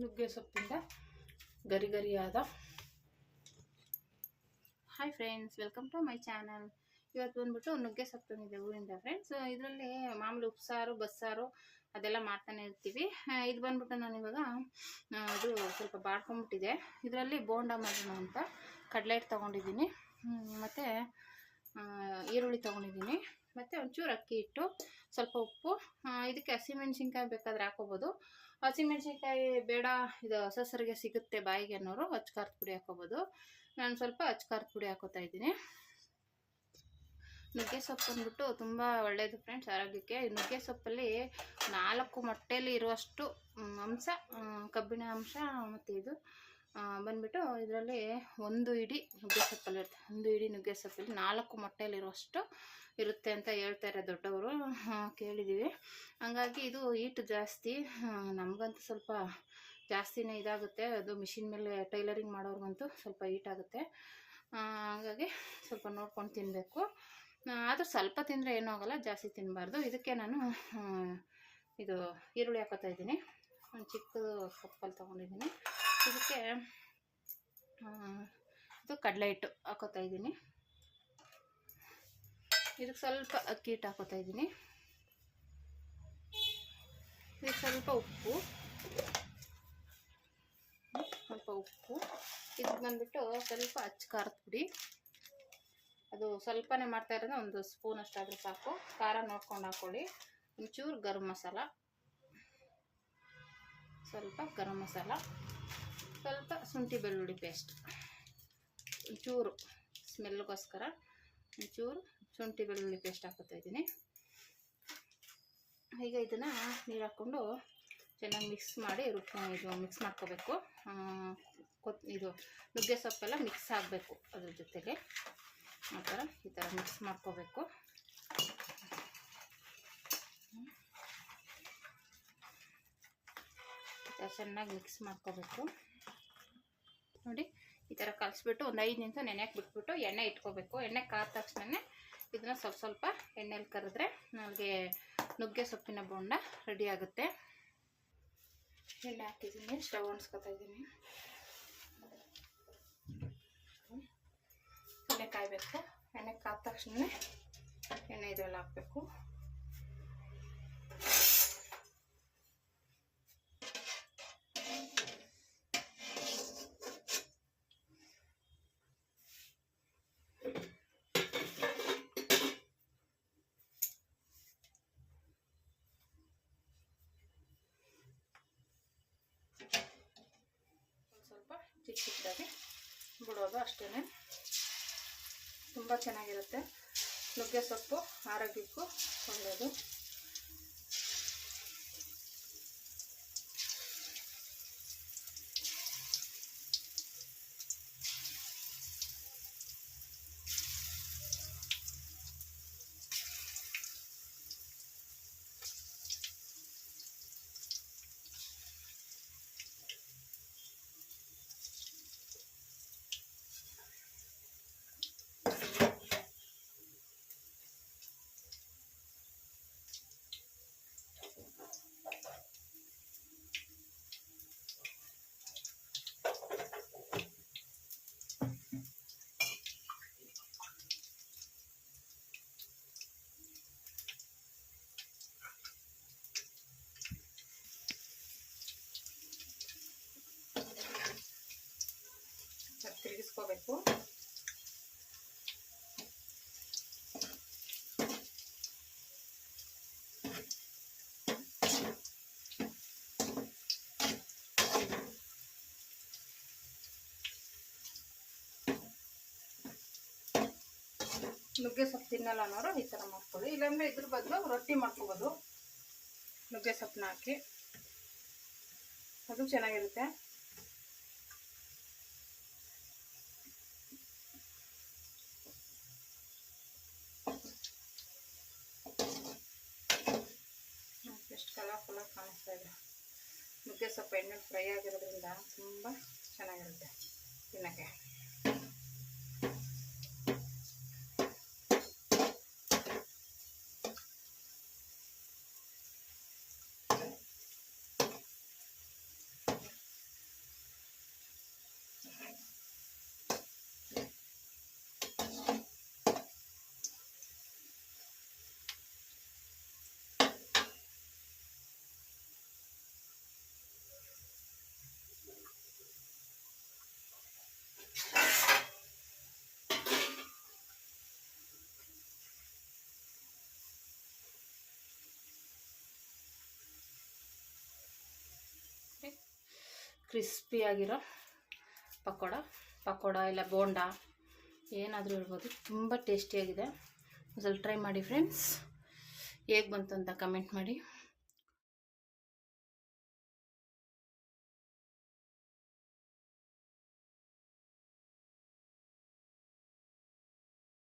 ನುಗ್ಗೆ ಸೊಪ್ಪಿಂದ ಗರಿ ಗರಿಯಾದ hi friends welcome to my channel ಇವತ್ತು ಬಂದ್ಬಿಟ್ಟು ನುಗ್ಗೆ ಸೊಪ್ಪು ತಂದಿದೆ ಊರಿಂದ ಫ್ರೆಂಡ್ಸ್ ಇದರಲ್ಲಿ ಮಾಮೂಲಿ ಉಪ್ಸಾರು, ಬಸ್ಸಾರು ಅದೆಲ್ಲ ಮಾಡ್ತಾನೆ ಇರ್ತೀವಿ. ಇದು ಬಂದ್ಬಿಟ್ಟು ನಾನು ಇವಾಗ ಅದು ಸ್ವಲ್ಪ ಬಾಡ್ಕೊಂಬಿಟ್ಟಿದೆ ಇದರಲ್ಲಿ ಬೋಂಡ ಮಾಡೋಣ ಅಂತ ಕಡಲೆ ಹಿಟ್ಟು ತೊಗೊಂಡಿದ್ದೀನಿ ಮತ್ತು ಈರುಳ್ಳಿ ತೊಗೊಂಡಿದ್ದೀನಿ. ಮತ್ತು ಒಂಚೂರು ಅಕ್ಕಿ ಹಿಟ್ಟು, ಸ್ವಲ್ಪ ಉಪ್ಪು ಇದಕ್ಕೆ ಹಸಿಮೆಣ್ಸಿನ್ಕಾಯಿ ಬೇಕಾದ್ರೆ ಹಾಕೋಬೋದು. ಹಸಿಮೆಣ್ಸಿನ್ಕಾಯಿ ಬೇಡ, ಇದು ಹಸಸರಿಗೆ ಸಿಗುತ್ತೆ ಬಾಯಿಗೆ ಅನ್ನೋರು ಅಚ್ಕಾರದ ಪುಡಿ ಹಾಕೋಬೋದು. ನಾನು ಸ್ವಲ್ಪ ಅಚ್ಕಾರದ ಪುಡಿ ಹಾಕೋತಾ ಇದ್ದೀನಿ. ನುಗ್ಗೆ ಸೊಪ್ಪು ಅಂದ್ಬಿಟ್ಟು ತುಂಬ ಒಳ್ಳೆಯದು ಫ್ರೆಂಡ್ಸ್, ಆರೋಗ್ಯಕ್ಕೆ. ನುಗ್ಗೆ ಸೊಪ್ಪಲ್ಲಿ ನಾಲ್ಕು ಮೊಟ್ಟೆಯಲ್ಲಿ ಇರುವಷ್ಟು ಅಂಶ ಕಬ್ಬಿಣ ಅಂಶ, ಮತ್ತು ಇದು ಬಂದ್ಬಿಟ್ಟು ಇದರಲ್ಲಿ ಒಂದು ಇಡೀ ನುಗ್ಗೆ ಸೊಪ್ಪಲ್ಲಿ ಇರುತ್ತೆ. ಒಂದು ಇಡೀ ನುಗ್ಗೆ ಸೊಪ್ಪಲ್ಲಿ ನಾಲ್ಕು ಮೊಟ್ಟೆಯಲ್ಲಿರುವಷ್ಟು ಇರುತ್ತೆ ಅಂತ ಹೇಳ್ತಾರೆ ದೊಡ್ಡವರು. ಕೇಳಿದ್ದೀವಿ ಹಂಗಾಗಿ ಇದು ಹೀಟ್ ಜಾಸ್ತಿ ನಮಗಂತೂ ಸ್ವಲ್ಪ ಜಾಸ್ತಿನೇ ಇದಾಗುತ್ತೆ. ಅದು ಮಿಷಿನ್ ಮೇಲೆ ಟೈಲರಿಂಗ್ ಮಾಡೋರ್ಗಂತೂ ಸ್ವಲ್ಪ ಈಟಾಗುತ್ತೆ ಹಾಗಾಗಿ ಸ್ವಲ್ಪ ನೋಡ್ಕೊಂಡು ತಿನ್ನಬೇಕು ಆದರೂ ಸ್ವಲ್ಪ ತಿಂದರೆ ಏನೂ ಆಗೋಲ್ಲ, ಜಾಸ್ತಿ ತಿನ್ನಬಾರ್ದು ಇದಕ್ಕೆ ನಾನು ಇದು ಈರುಳ್ಳಿ ಹಾಕೋತಾ ಇದ್ದೀನಿ. ಒಂದು ಚಿಕ್ಕದು ಸೊಪ್ಪಲ್ಲಿ ತೊಗೊಂಡಿದ್ದೀನಿ. ಇದಕ್ಕೆ ಇದು ಕಡಲೆ ಹಿಟ್ಟು ಹಾಕೋತಾ ಇದ್ದೀನಿ. ಇದಕ್ಕೆ ಸ್ವಲ್ಪ ಅಕ್ಕಿ ಹಿಟ್ಟು ಹಾಕೋತಾ ಇದ್ದೀನಿ. ಇದಕ್ಕೆ ಸ್ವಲ್ಪ ಉಪ್ಪು ಸ್ವಲ್ಪ ಉಪ್ಪು. ಇದಕ್ಕೆ ಬಂದ್ಬಿಟ್ಟು ಸ್ವಲ್ಪ ಅಚ್ಚ ಖಾರದ ಪುಡಿ. ಅದು ಸ್ವಲ್ಪನೇ ಮಾಡ್ತಾ ಇರೋದು ಒಂದು ಸ್ಪೂನ್ ಅಷ್ಟಾದರೂ ಸಾಕು. ಖಾರ ನೋಡ್ಕೊಂಡು ಹಾಕ್ಕೊಳ್ಳಿ ಒಂಚೂರು ಗರಂ ಮಸಾಲ. ಸ್ವಲ್ಪ ಗರಂ ಮಸಾಲ. ಸ್ವಲ್ಪ ಶುಂಠಿ ಬೆಳ್ಳುಳ್ಳಿ ಪೇಸ್ಟ್ ಒಂಚೂರು ಸ್ಮೆಲ್ಗೋಸ್ಕರ ಒಂಚೂರು ಶುಂಠಿ ಬೆಳ್ಳುಳ್ಳಿ ಪೇಸ್ಟ್ ಹಾಕೋತಾ ಇದ್ದೀನಿ. ಈಗ ಇದನ್ನು ನೀರು ಹಾಕ್ಕೊಂಡು ಚೆನ್ನಾಗಿ ಮಿಕ್ಸ್ ಮಾಡಿ ರುಬ್ಬ ಇದು ಮಿಕ್ಸ್ ಮಾಡ್ಕೋಬೇಕು. ಕೊತ್, ಇದು ನುಗ್ಗೆ ಸೊಪ್ಪೆಲ್ಲ ಮಿಕ್ಸ್ ಆಗಬೇಕು ಅದ್ರ ಜೊತೆಗೆ. ಆ ಥರ ಈ ಥರ ಮಿಕ್ಸ್ ಮಾಡ್ಕೋಬೇಕು. ಚೆನ್ನಾಗಿ ಮಿಕ್ಸ್ ಮಾಡ್ಕೋಬೇಕು. ನೋಡಿ, ಈ ಥರ ಕಲಿಸ್ಬಿಟ್ಟು ಒಂದು ಐದು ನಿಮಿಷ ನೆನೆಯಕ್ಕೆ ಬಿಟ್ಬಿಟ್ಟು ಎಣ್ಣೆ ಇಟ್ಕೋಬೇಕು. ಎಣ್ಣೆ ಕಾದ ತಕ್ಷಣ ಇದನ್ನ ಸ್ವಲ್ಪ ಸ್ವಲ್ಪ ಎಣ್ಣೆಲಿ ಕರೆದ್ರೆ ನಮಗೆ ನುಗ್ಗೆ ಸೊಪ್ಪಿನ ಬೋಂಡ ರೆಡಿ ಆಗುತ್ತೆ. ಎಣ್ಣೆ ಹಾಕಿದ್ದೀನಿ ಸ್ಟವ್ ಒಣಸ್ಕೊತಾ ಇದ್ದೀನಿ ಎಣ್ಣೆ ಕಾಯಬೇಕು. ಎಣ್ಣೆ ಕಾದ ತಕ್ಷಣ ಎಣ್ಣೆ ಇದರಲ್ಲಿ ಹಾಕಬೇಕು. ಚಿಕ್ಕ ಚಿಕ್ಕದಾಗಿ ಬಿಡೋದು ಅಷ್ಟೇ ತುಂಬ ಚೆನ್ನಾಗಿರುತ್ತೆ. ನುಗ್ಗೆ ಸೊಪ್ಪು ಆರೋಗ್ಯಕ್ಕೂ ಒಳ್ಳೆಯದು. ತಿರುಗಿಸ್ಕೋಬೇಕು ನುಗ್ಗೆ ಸೊಪ್ಪು ತಿನ್ನಲ್ಲ ಅನ್ನೋರು ಈ ಥರ ಮಾಡ್ಕೊಳ್ಳಿ. ಇಲ್ಲಾಂದರೆ ಇದ್ರ ಬದಲು ರೊಟ್ಟಿ ಮಾಡ್ಕೋಬೋದು. ನುಗ್ಗೆ ಸೊಪ್ಪನ್ನ ಹಾಕಿ. ಅದು ಚೆನ್ನಾಗಿರುತ್ತೆ. ಕಲರ್ಫುಲ್ಲಾಗಿ ಕಾಣಿಸ್ತಾ ಇದೆ. ನುಗ್ಗೆ ಸೊಪ್ಪು ಎಣ್ಣೆ ಫ್ರೈ ಆಗಿರೋದ್ರಿಂದ ತುಂಬ ಚೆನ್ನಾಗಿರುತ್ತೆ ತಿನ್ನೋಕ್ಕೆ. ಕ್ರಿಸ್ಪಿಯಾಗಿರೋ ಪಕೋಡ ಪಕೋಡ ಇಲ್ಲ ಬೋಂಡ, ಏನಾದರೂ ಇರ್ಬೋದು. ತುಂಬ ಟೇಸ್ಟಿಯಾಗಿದೆ ಒಂದ್ಸಲ ಟ್ರೈ ಮಾಡಿ ಫ್ರೆಂಡ್ಸ್ ಹೇಗೆ ಬಂತು ಅಂತ ಕಮೆಂಟ್ ಮಾಡಿ.